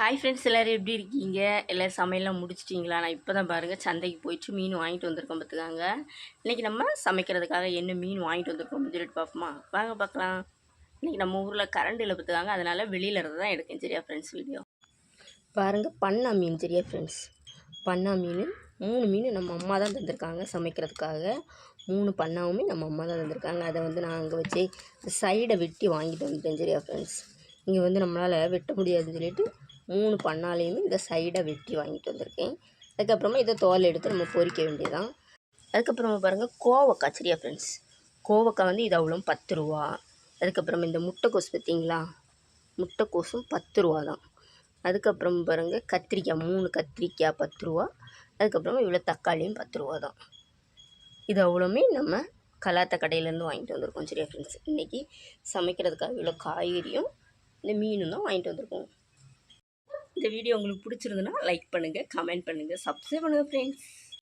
Hi friends எல்லோரும் எப்படி இருக்கீங்க? எல்லோரும் சமையல்லாம் முடிச்சிட்டிங்களா? நான் இப்போ தான் பாருங்கள் சந்தைக்கு போயிட்டு மீன் வாங்கிட்டு வந்திருக்கோம் பார்த்துக்காங்க இன்றைக்கி நம்ம சமைக்கிறதுக்காக என்ன மீன் வாங்கிட்டு வந்திருக்கோம் சொல்லிட்டு பார்ப்போமா? வாங்க பார்க்கலாம் இன்றைக்கி நம்ம ஊரில் கரண்ட் இல்லை பார்த்துக்காங்க அதனால் வெளியில் இருந்து தான் எடுக்கேன் சரியா ஃப்ரெண்ட்ஸ் வீடியோ பாருங்கள் பண்ணா மீன் சரியா ஃப்ரெண்ட்ஸ் பண்ணா மீன் மூணு மீன் நம்ம அம்மா தான் தந்திருக்காங்க சமைக்கிறதுக்காக. மூணு பண்ணாவுமே நம்ம அம்மா தான் தந்திருக்காங்க. அதை வந்து நான் அங்கே வச்சு சைடை வெட்டி வாங்கிட்டு வந்துட்டேன் சரியா ஃப்ரெண்ட்ஸ் இங்கே வந்து நம்மளால் வெட்ட முடியாதுன்னு சொல்லிட்டு மூணு பண்ணாலையுமே இந்த சைடை வெட்டி வாங்கிட்டு வந்திருக்கேன். அதுக்கப்புறமா இதை தோல் எடுத்து நம்ம பொரிக்க வேண்டியதான் அதுக்கப்புறமா பாருங்கள் கோவக்காய் சரியா ஃப்ரெண்ட்ஸ் கோவக்காய் வந்து இது அவ்வளோ பத்து ரூபா. அதுக்கப்புறம் இந்த முட்டைக்கோஸ் பார்த்தீங்களா? முட்டைக்கோஸும் பத்து ரூபா தான். அதுக்கப்புறம் பாருங்கள் கத்திரிக்காய் மூணு கத்திரிக்காய் பத்து ரூபா. அதுக்கப்புறமா இவ்வளோ தக்காளியும் பத்து ரூபா தான். இது அவ்வளோமே நம்ம கலாத்த கடையிலேருந்து வாங்கிட்டு வந்திருக்கோம் சரியா ஃப்ரெண்ட்ஸ் இன்றைக்கி சமைக்கிறதுக்காக இவ்வளோ காய்கறியும் இந்த மீனும் தான் வாங்கிட்டு வந்திருக்கோம். இந்த வீடியோ உங்களுக்கு பிடிச்சிருந்துன்னா லைக் பண்ணுங்கள் கமெண்ட் பண்ணுங்கள் சப்ஸ்கிரைப் பண்ணுங்கள் ஃப்ரெண்ட்ஸ்